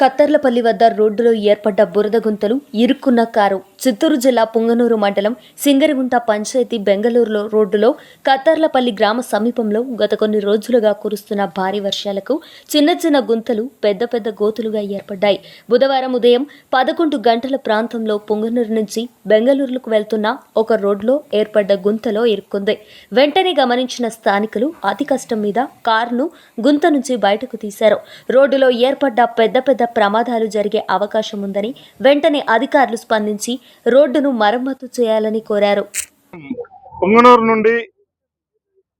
కత్తర్లపల్లి వద్ద రోడ్డులో ఏర్పడ్డ బురద గుంతలు ఇరుక్కున్న కారు. చిత్తూరు జిల్లా పుంగనూరు మండలం సింగరిగుంట పంచాయతీ బెంగళూరులో రోడ్డులో కత్తర్లపల్లి గ్రామ సమీపంలో గత కొన్ని రోజులుగా కురుస్తున్న భారీ వర్షాలకు చిన్న చిన్న గుంతలు పెద్ద పెద్ద గోతులుగా ఏర్పడ్డాయి. బుధవారం ఉదయం పదకొండు గంటల ప్రాంతంలో పుంగనూరు నుంచి బెంగళూరుకు వెళ్తున్న ఒక రోడ్లో ఏర్పడ్డ గుంతలో ఇరుక్కుంది. వెంటనే గమనించిన స్థానికులు అతి కష్టం మీద కారును గుంత నుంచి బయటకు తీశారు. రోడ్డులో ఏర్పడ్డ పెద్ద పెద్ద ప్రమాదాలు జరిగే అవకాశం ఉందని వెంటనే అధికారులు స్పందించి రోడ్డును మరమ్మతు చేయాలని కోరారు. పొంగనూరు నుండి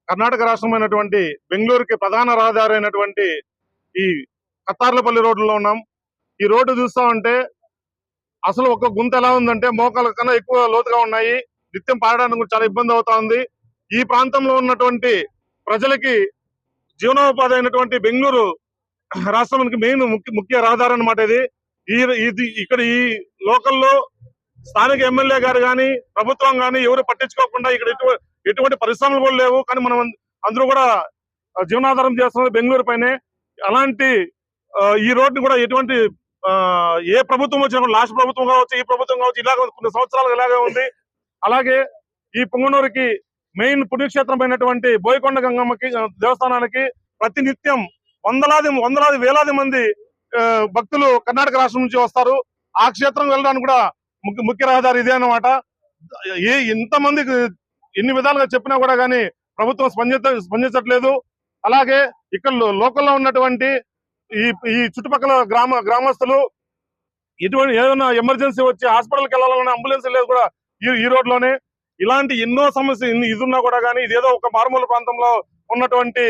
కర్ణాటక రాష్ట్రమైనటువంటి బెంగళూరుకి ప్రధాన రహదారి అయినటువంటి ఈ కత్తార్లపల్లి రోడ్డులో ఉన్నాం. ఈ రోడ్డు చూస్తా ఉంటే అసలు ఒక గుంత ఎలా ఉందంటే మోకాల కన్నా ఎక్కువ లోతుగా ఉన్నాయి. నిత్యం పాడడానికి చాలా ఇబ్బంది అవుతా ఉంది. ఈ ప్రాంతంలో ఉన్నటువంటి ప్రజలకి జీవనోపాధి అయినటువంటి బెంగళూరు రాష్ట్రానికి మెయిన్ ముఖ్య ముఖ్య రహదారి అనమాట ఇది. ఇది ఇక్కడ ఈ లోకల్లో స్థానిక ఎమ్మెల్యే గారు కానీ ప్రభుత్వం కానీ ఎవరు పట్టించుకోకుండా ఇక్కడ ఎటువంటి పరిశ్రమలు కూడా లేవు. కానీ మనం అందరూ కూడా జీవనాధారం చేస్తున్నది బెంగళూరు పైనే. అలాంటి ఆ, ఈ రోడ్డు కూడా ఎటువంటి ఆ, ఏ ప్రభుత్వం వచ్చినా లాస్ట్ ప్రభుత్వం కావచ్చు ఈ ప్రభుత్వం కావచ్చు ఇలాగ కొన్ని సంవత్సరాలు ఇలాగే ఉంది. అలాగే ఈ పొంగనూరుకి మెయిన్ పుణ్యక్షేత్రం అయినటువంటి బోయకొండ గంగమ్మకి దేవస్థానానికి ప్రతి నిత్యం వందలాది వందలాది వేలాది మంది భక్తులు కర్ణాటక రాష్ట్రం నుంచి వస్తారు. ఆ క్షేత్రం వెళ్ళడానికి కూడా ముఖ్య ముఖ్య రహదారి ఇదే అన్నమాట. ఏ ఇంతమంది ఎన్ని విధాలుగా చెప్పినా కూడా కానీ ప్రభుత్వం స్పందించ స్పందించట్లేదు. అలాగే ఇక్కడ లో- లోకల్లో ఉన్నటువంటి ఈ ఈ చుట్టుపక్కల గ్రామ గ్రామస్తులు ఎటువంటి ఏదైనా ఎమర్జెన్సీ వచ్చి హాస్పిటల్కి వెళ్ళాలన్నా అంబులెన్స్ లేదు కూడా ఈ ఈ రోడ్లోనే ఇలాంటి ఎన్నో సమస్య ఇది ఉన్నా కూడా కానీ ఇదేదో ఒక మారుమూల ప్రాంతంలో ఉన్నటువంటి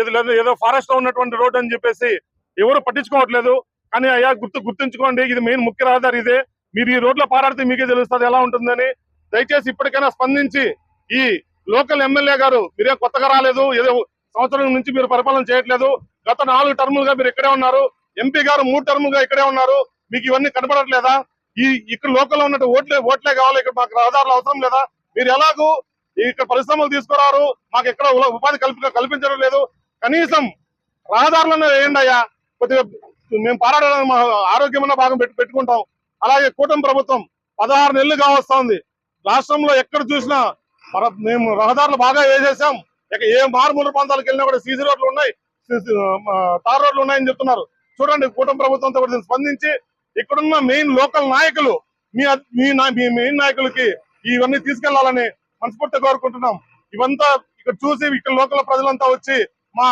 ఏది లేదు ఏదో ఫారెస్ట్లో ఉన్నటువంటి రోడ్ అని చెప్పేసి ఎవరు పట్టించుకోవట్లేదు. కానీ అయ్యా గుర్తు గుర్తుంచుకోండి ఇది మెయిన్ ముఖ్య రహదారి ఇదే. మీరు ఈ రోడ్లో పారాడితే మీకే తెలుస్తుంది ఎలా ఉంటుందని. దయచేసి ఇప్పటికైనా స్పందించి ఈ లోకల్ ఎమ్మెల్యే గారు మీరేం కొత్తగా రాలేదు ఏదో సంవత్సరం నుంచి మీరు పరిపాలన చేయట్లేదు. గత నాలుగు టర్ములుగా మీరు ఇక్కడే ఉన్నారు. ఎంపీ గారు మూడు టర్ములుగా ఇక్కడే ఉన్నారు. మీకు ఇవన్నీ కనపడట్లేదా? ఈ ఇక్కడ లోకల్లో ఉన్నట్టు ఓట్లే ఓట్లే కావాలి ఇక్కడ మాకు రహదారులు అవసరం లేదా? మీరు ఎలాగూ ఇక్కడ పరిశ్రమలు తీసుకురారు. మాకు ఎక్కడ ఉపాధి కల్పి కల్పించడం లేదు. కనీసం రహదారులను వేయండి అయ్యా. కొద్దిగా మేము పారాడడానికి మా ఆరోగ్యమైన భాగం పెట్టు పెట్టుకుంటాం. అలాగే కూటమి ప్రభుత్వం పదహారు నెలలు కావస్తుంది. రాష్ట్రంలో ఎక్కడ చూసినా మన మేము రహదారులు బాగా వేసేసాం. ఇక ఏ మారుమూల ప్రాంతాలకు వెళ్ళినా కూడా సీసీ రోడ్లు ఉన్నాయి. తార్ రోడ్లు ఉన్నాయని చెప్తున్నారు. చూడండి కూటమి ప్రభుత్వంతో కూడా స్పందించి ఇక్కడున్న మెయిన్ లోకల్ నాయకులు మీ మీ నా- మీ మెయిన్ నాయకులకి ఇవన్నీ తీసుకెళ్ళాలని మనస్ఫూర్తిగా కోరుకుంటున్నాం. ఇవంతా ఇక్కడ చూసి ఇక్కడ లోకల్ ప్రజలంతా వచ్చి మా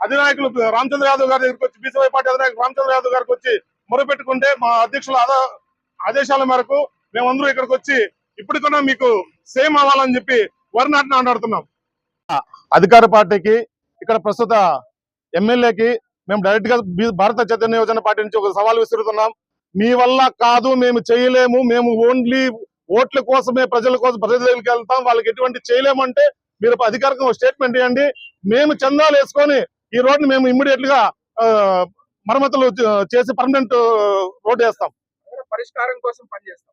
అధినాయకులు రామచంద్ర యాదవ్ గారి దగ్గరికి వచ్చి బీసీవై పార్టీ అధినాయకులు రామచంద్ర యాదవ్ గారికి వచ్చి మొరపెట్టుకుంటే మా అధ్యక్షుల ఆదేశాల మేరకు మేమందరూ ఇక్కడికి వచ్చి ఇప్పటికన్నా మీకు సేమ్ అవ్వాలని చెప్పి వరి నాటిని మాట్లాడుతున్నాం అధికార పార్టీకి ఇక్కడ ప్రస్తుత ఎమ్మెల్యేకి మేము డైరెక్ట్గా భారత చైతన్య యోజన పార్టీ నుంచి ఒక సవాల్ విసురుతున్నాం. మీ వల్ల కాదు మేము చేయలేము మేము ఓన్లీ ఓట్ల కోసమే ప్రజల కోసం ప్రజల దగ్గరికి వెళ్తాం. వాళ్ళకి ఎటువంటి చేయలేమంటే మీరు అధికారికంగా ఒక స్టేట్మెంట్ ఇవ్వండి. మేము చందాలు వేసుకొని ఈ రోడ్ని మేము ఇమ్మీడియట్గా మరమ్మతులు చేసి పర్మనెంట్ రోడ్ వేస్తాం. పరిష్కారం కోసం పనిచేస్తాం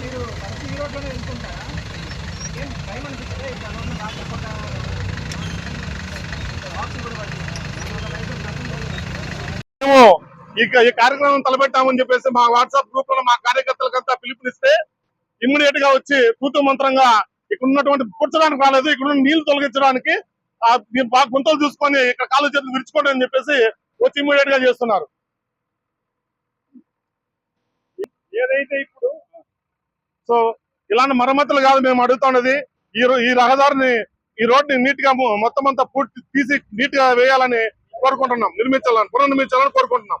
మీరు ఫస్ట్ ఈ రోడ్లోనే వెళ్తుంటారా? ఏం భయం అనిపిస్తుంది ఇక్కడ రోడ్లు రాకుండా ఇక ఈ కార్యక్రమం తలపెట్టామని చెప్పేసి మా వాట్సాప్ గ్రూప్లో మా కార్యకర్తలకంతా పిలుపునిస్తే ఇమ్మీడియట్గా వచ్చి తూతు మంత్రంగా ఇక్కడ ఉన్నటువంటి పుచ్చడానికి రాలేదు ఇక్కడ ఉన్న నీళ్ళు తొలగించడానికి ఆ బాగా గుంతలు చూసుకొని ఇక్కడ కాలు చేతులు విరుచుకోండి అని చెప్పేసి వచ్చి ఇమ్మీడియట్గా చేస్తున్నారు. ఏదైతే ఇప్పుడు సో ఇలాంటి మరమ్మతులు కాదు మేము అడుగుతున్నది ఈ రో- ఈ రహదారిని ఈ రోడ్ని నీట్గా మొత్తం అంతా పూర్తి తీసి నీట్గా వేయాలని కోరుకుంటున్నాం నిర్మించాలని పునర్నిర్మించాలని కోరుకుంటున్నాం.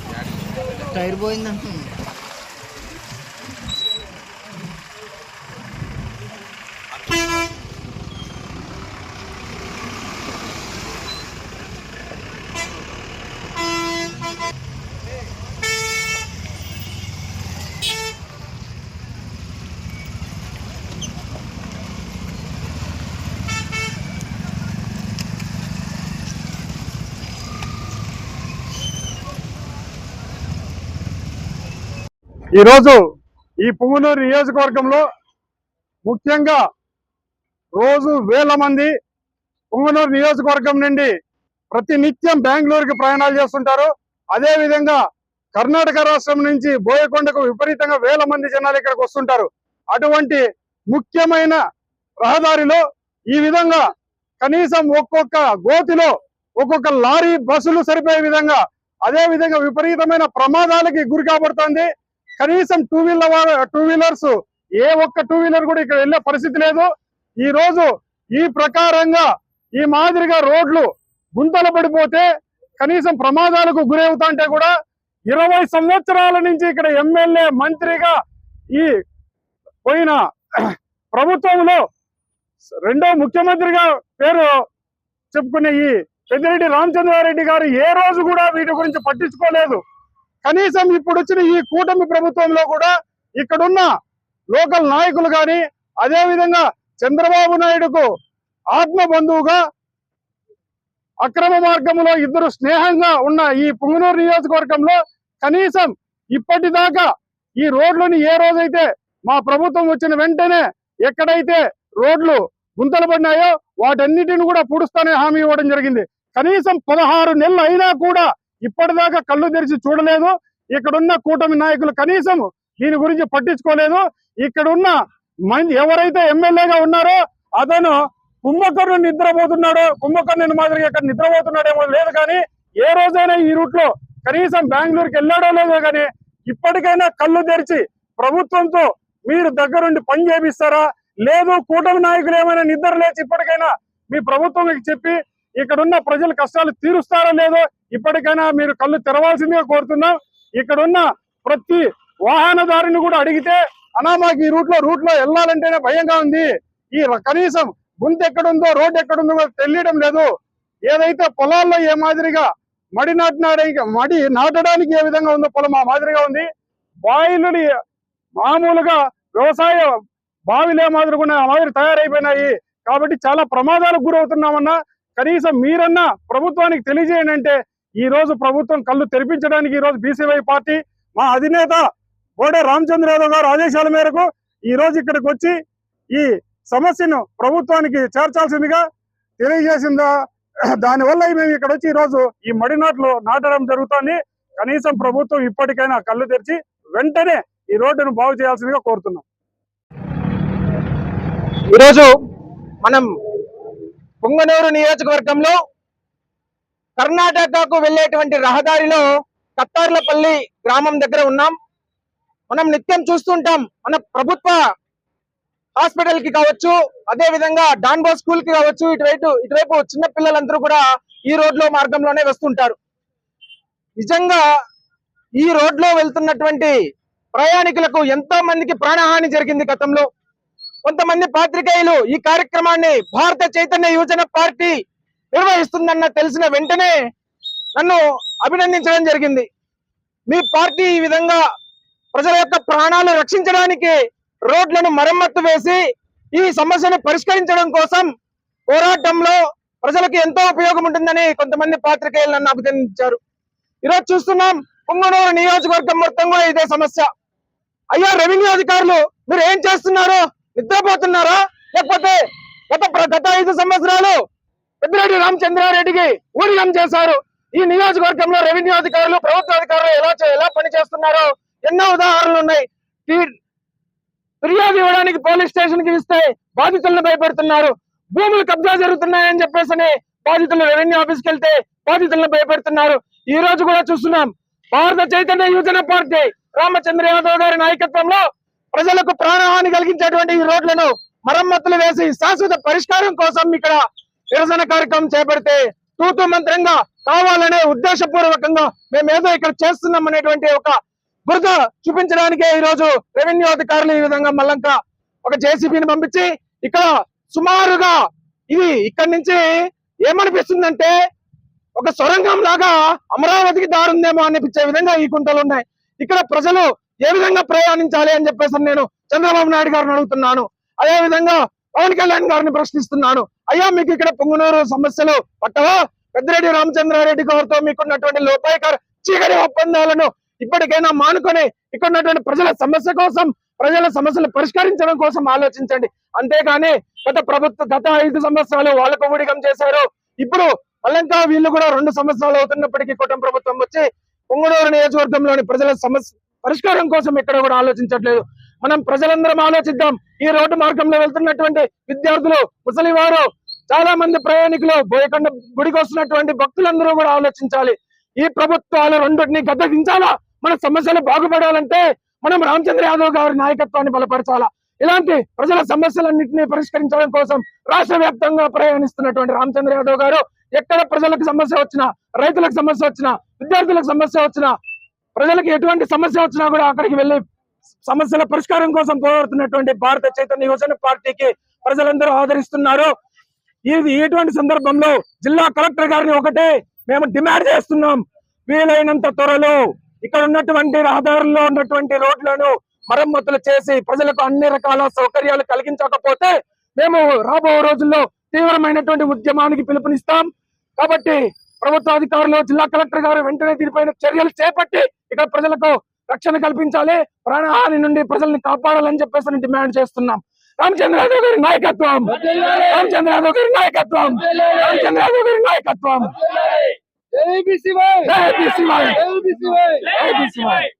టైర్ పోయింది ఈరోజు ఈ పువ్వునూరు నియోజకవర్గంలో ముఖ్యంగా రోజు వేల మంది పువ్వునూరు నియోజకవర్గం నుండి ప్రతి నిత్యం బెంగళూరుకి ప్రయాణాలు చేస్తుంటారు. అదే విధంగా కర్ణాటక రాష్ట్రం నుంచి బోయకొండకు విపరీతంగా వేల మంది జనాలు ఇక్కడికి వస్తుంటారు. అటువంటి ముఖ్యమైన రహదారిలో ఈ విధంగా కనీసం ఒక్కొక్క గోతిలో ఒక్కొక్క లారీ బస్సులు సరిపోయే విధంగా అదే విధంగా విపరీతమైన ప్రమాదాలకి గురి కాబడుతోంది. కనీసం టూ వీలర్ టూ వీలర్స్ ఏ ఒక్క టూ వీలర్ కూడా ఇక్కడ వెళ్ళే పరిస్థితి లేదు. ఈ రోజు ఈ ప్రకారంగా ఈ మాదిరిగా రోడ్లు గుంతలు పడిపోతే కనీసం ప్రమాదాలకు గురవుతా అంటే కూడా ఇరవై సంవత్సరాల నుంచి ఇక్కడ ఎమ్మెల్యే మంత్రిగా ఈ పోయిన ప్రభుత్వంలో రెండో ముఖ్యమంత్రిగా పేరు చెప్పుకునే ఈ పెద్దిరెడ్డి రామచంద్రారెడ్డి గారు ఏ రోజు కూడా వీటి గురించి పట్టించుకోలేదు. కనీసం ఇప్పుడు వచ్చిన ఈ కూటమి ప్రభుత్వంలో కూడా ఇక్కడున్న లోకల్ నాయకులు కానీ అదే విధంగా చంద్రబాబు నాయుడుకు ఆత్మ బంధువుగా అక్రమ మార్గంలో ఇద్దరు స్నేహంగా ఉన్న ఈ పుంగనూరు నియోజకవర్గంలో కనీసం ఇప్పటిదాకా ఈ రోడ్లని ఏ రోజైతే మా ప్రభుత్వం వచ్చిన వెంటనే ఎక్కడైతే రోడ్లు గుంతలు పడినాయో వాటన్నిటిని కూడా పూడుస్తానే హామీ ఇవ్వడం జరిగింది. కనీసం పదహారు నెలలు అయినా కూడా ఇప్పటిదాకా కళ్ళు తెరిచి చూడలేదు. ఇక్కడున్న కూటమి నాయకులు కనీసం దీని గురించి పట్టించుకోలేదు. ఇక్కడున్న మంది ఎవరైతే ఎమ్మెల్యేగా ఉన్నారో అతను కుంభకర్ణు నిద్రపోతున్నాడో. కుంభకర్ణుని మాదిరిగా ఇక్కడ నిద్రపోతున్నాడేమో లేదు కానీ ఏ రోజైనా ఈ రూట్లో కనీసం బెంగళూరుకి వెళ్ళాడో లేదో కానీ ఇప్పటికైనా కళ్ళు తెరిచి ప్రభుత్వంతో మీరు దగ్గరుండి పని చేపిస్తారా? లేదు కూటమి నాయకులు ఏమైనా నిద్ర లేచి ఇప్పటికైనా మీ ప్రభుత్వం చెప్పి ఇక్కడున్న ప్రజల కష్టాలు తీరుస్తారో లేదో ఇప్పటికైనా మీరు కళ్ళు తెరవాల్సిందిగా కోరుతున్నాం. ఇక్కడున్న ప్రతి వాహనదారుని కూడా అడిగితే అనా మాకు ఈ రూట్లో రూట్లో వెళ్ళాలంటేనే భయంగా ఉంది. ఈ కనీసం గుంత ఎక్కడుందో రోడ్ ఎక్కడుందో కూడా తెలియడం లేదు. ఏదైతే పొలాల్లో ఏ మాదిరిగా మడి నాటినాడానికి మడి నాటడానికి ఏ విధంగా ఉందో పొలం ఆ మాదిరిగా ఉంది. బాయిలు మామూలుగా వ్యవసాయ బావిలే మాదిరిగా ఉన్నాయి, ఆ మాదిరి తయారైపోయినాయి. కాబట్టి చాలా ప్రమాదాలకు గురవుతున్నామన్నా కనీసం మీరన్నా ప్రభుత్వానికి తెలియజేయండి అంటే ఈ రోజు ప్రభుత్వం కళ్ళు తెరిపించడానికి ఈ రోజు బీసీవై పార్టీ మా అధినేత బోడే రామచంద్రరావు గారు ఆదేశాల మేరకు ఈ రోజు ఇక్కడికి వచ్చి ఈ సమస్యను ప్రభుత్వానికి చేర్చాల్సిందిగా తెలియజేసిందా. దానివల్ల మేము ఇక్కడ వచ్చి ఈ రోజు ఈ మడినాట్లు నాటడం జరుగుతోంది. కనీసం ప్రభుత్వం ఇప్పటికైనా కళ్ళు తెరిచి వెంటనే ఈ రోడ్డును బాగు చేయాల్సిందిగా కోరుతున్నాం. ఈరోజు మనం పొంగనూరు నియోజకవర్గంలో కర్ణాటకకు వెళ్ళేటువంటి రహదారిలో కత్తార్లపల్లి గ్రామం దగ్గర ఉన్నాం. మనం నిత్యం చూస్తుంటాం. మన ప్రభుత్వ హాస్పిటల్కి కావచ్చు అదే విధంగా డాన్బో స్కూల్కి కావచ్చు ఇటువైపు ఇటువైపు చిన్న పిల్లలందరూ కూడా ఈ రోడ్లో మార్గంలోనే వస్తుంటారు. నిజంగా ఈ రోడ్లో వెళ్తున్నటువంటి ప్రయాణికులకు ఎంతో మందికి ప్రాణహాని జరిగింది గతంలో. కొంతమంది పాత్రికేయులు ఈ కార్యక్రమాన్ని భారత చైతన్య యువజన పార్టీ నిర్వహిస్తుందన్న తెలిసిన వెంటనే నన్ను అభినందించడం జరిగింది. మీ పార్టీ ఈ విధంగా ప్రజల యొక్క ప్రాణాలు రక్షించడానికి రోడ్లను మరమ్మత్తు వేసి ఈ సమస్యను పరిష్కరించడం కోసం పోరాటంలో ప్రజలకు ఎంతో ఉపయోగం ఉంటుందని కొంతమంది పాత్రికేయులు నన్ను అభినందించారు. ఈరోజు చూస్తున్నాం పొంగనూరు నియోజకవర్గం మొత్తం కూడా ఇదే సమస్య. అయ్యా రెవెన్యూ అధికారులు మీరు ఏం చేస్తున్నారు నిద్రపోతున్నారా? లేకపోతే గత గత ఐదు సంవత్సరాలు పెద్దిరెడ్డి రామచంద్రారెడ్డికి ఊడిగం చేశారు. ఈ నియోజకవర్గంలో రెవెన్యూ అధికారులు ప్రభుత్వ అధికారులు ఎలా ఎలా పనిచేస్తున్నారో ఎన్నో ఉదాహరణలు ఉన్నాయి. ఫిర్యాదు ఇవ్వడానికి పోలీస్ స్టేషన్కి ఇస్తే బాధితులను భయపెడుతున్నారు. భూములు కబ్జా జరుగుతున్నాయని చెప్పేసి బాధితులు రెవెన్యూ ఆఫీస్కి వెళ్తే బాధితులను భయపెడుతున్నారు. ఈ రోజు కూడా చూస్తున్నాం. భారత చైతన్య యువజన పార్టీ రామచంద్ర యాదవ్ గారి నాయకత్వంలో ప్రజలకు ప్రాణహాని కలిగించేటువంటి ఈ రోడ్లను మరమ్మతులు వేసి శాశ్వత పరిష్కారం కోసం ఇక్కడ నిరసన కార్యక్రమం చేపడితే తూతూ మంత్రంగా కావాలనే ఉద్దేశపూర్వకంగా మేము ఏదో ఇక్కడ చేస్తున్నాం అనేటువంటి ఒక బురద చూపించడానికే రోజు రెవెన్యూ అధికారులు ఈ విధంగా మల్లంక ఒక జేసీబీని పంపించి ఇక్కడ సుమారుగా ఇది ఇక్కడ నుంచి ఏమనిపిస్తుందంటే ఒక సొరంగం లాగా అమరావతికి దారుందేమో అనిపించే విధంగా ఈ కుంటలు ఉన్నాయి. ఇక్కడ ప్రజలు ఏ విధంగా ప్రయాణించాలి అని చెప్పేసి నేను చంద్రబాబు నాయుడు గారిని అడుగుతున్నాను. అదే విధంగా పవన్ కళ్యాణ్ గారిని ప్రశ్నిస్తున్నాను అయ్యా మీకు ఇక్కడ పొంగునూరు సమస్యలు పట్టవా? పెద్దిరెడ్డి రామచంద్రారెడ్డి గారితో మీకున్నటువంటి లోపాయకర్ చీకటి ఒప్పందాలను ఇప్పటికైనా మానుకొని ఇక్కడ ప్రజల సమస్య కోసం ప్రజల సమస్యలు పరిష్కరించడం కోసం ఆలోచించండి. అంతేగాని గత ప్రభుత్వ గత ఐదు సంవత్సరాలు వాళ్ళకు ఊడిగం చేశారు. ఇప్పుడు మళ్ళంకా వీళ్ళు కూడా రెండు సంవత్సరాలు అవుతున్నప్పటికీ కుటుంబ ప్రభుత్వం వచ్చి పొంగునూరు నియోజకవర్గంలోని ప్రజల సమస్య పరిష్కారం కోసం ఇక్కడ కూడా ఆలోచించట్లేదు. మనం ప్రజలందరం ఆలోచిద్దాం. ఈ రోడ్డు మార్గంలో వెళ్తున్నటువంటి విద్యార్థులు ముసలివారు చాలా మంది ప్రయాణికులు బోయకొండ గుడికి వస్తున్నటువంటి భక్తులందరూ కూడా ఆలోచించాలి. ఈ ప్రభుత్వాలు రెండింటిని గద్దగించాలా మన సమస్యలు బాగుపడాలంటే మనం రామచంద్ర యాదవ్ గారి నాయకత్వాన్ని బలపరచాలా? ఇలాంటి ప్రజల సమస్యలన్నింటినీ పరిష్కరించడం కోసం రాష్ట్ర వ్యాప్తంగా ప్రయాణిస్తున్నటువంటి రామచంద్ర యాదవ్ గారు ఎక్కడ ప్రజలకు సమస్య వచ్చినా రైతులకు సమస్య వచ్చినా విద్యార్థులకు సమస్య వచ్చినా ప్రజలకు ఎటువంటి సమస్య వచ్చినా కూడా అక్కడికి వెళ్ళి సమస్యల పరిష్కారం కోసం పోరాడుతున్నటువంటి భారత చైతన్య యువజన పార్టీకి ప్రజలందరూ ఆదరిస్తున్నారు. ఇది ఇటువంటి సందర్భంలో జిల్లా కలెక్టర్ గారిని ఒకటే మేము డిమాండ్ చేస్తున్నాం. వీలైనంత త్వరలో ఇక్కడ ఉన్నటువంటి రహదారుల్లో ఉన్నటువంటి రోడ్లను మరమ్మతులు చేసి ప్రజలకు అన్ని రకాల సౌకర్యాలు కలిగించకపోతే మేము రాబో రోజుల్లో తీవ్రమైనటువంటి ఉద్యమానికి పిలుపునిస్తాం. కాబట్టి ప్రభుత్వ అధికారులు జిల్లా కలెక్టర్ గారు వెంటనే దీనిపైన చర్యలు చేపట్టి ఇక్కడ ప్రజలకు రక్షణ కల్పించాలి. ప్రాణహాని నుండి ప్రజల్ని కాపాడాలని చెప్పేసి డిమాండ్ చేస్తున్నాం. రామచంద్ర యాదవ్ గారి నాయకత్వం. రామచంద్ర యాదవ్ గారి నాయకత్వం. రామచంద్ర యాదవ్ గారి నాయకత్వం. జై జై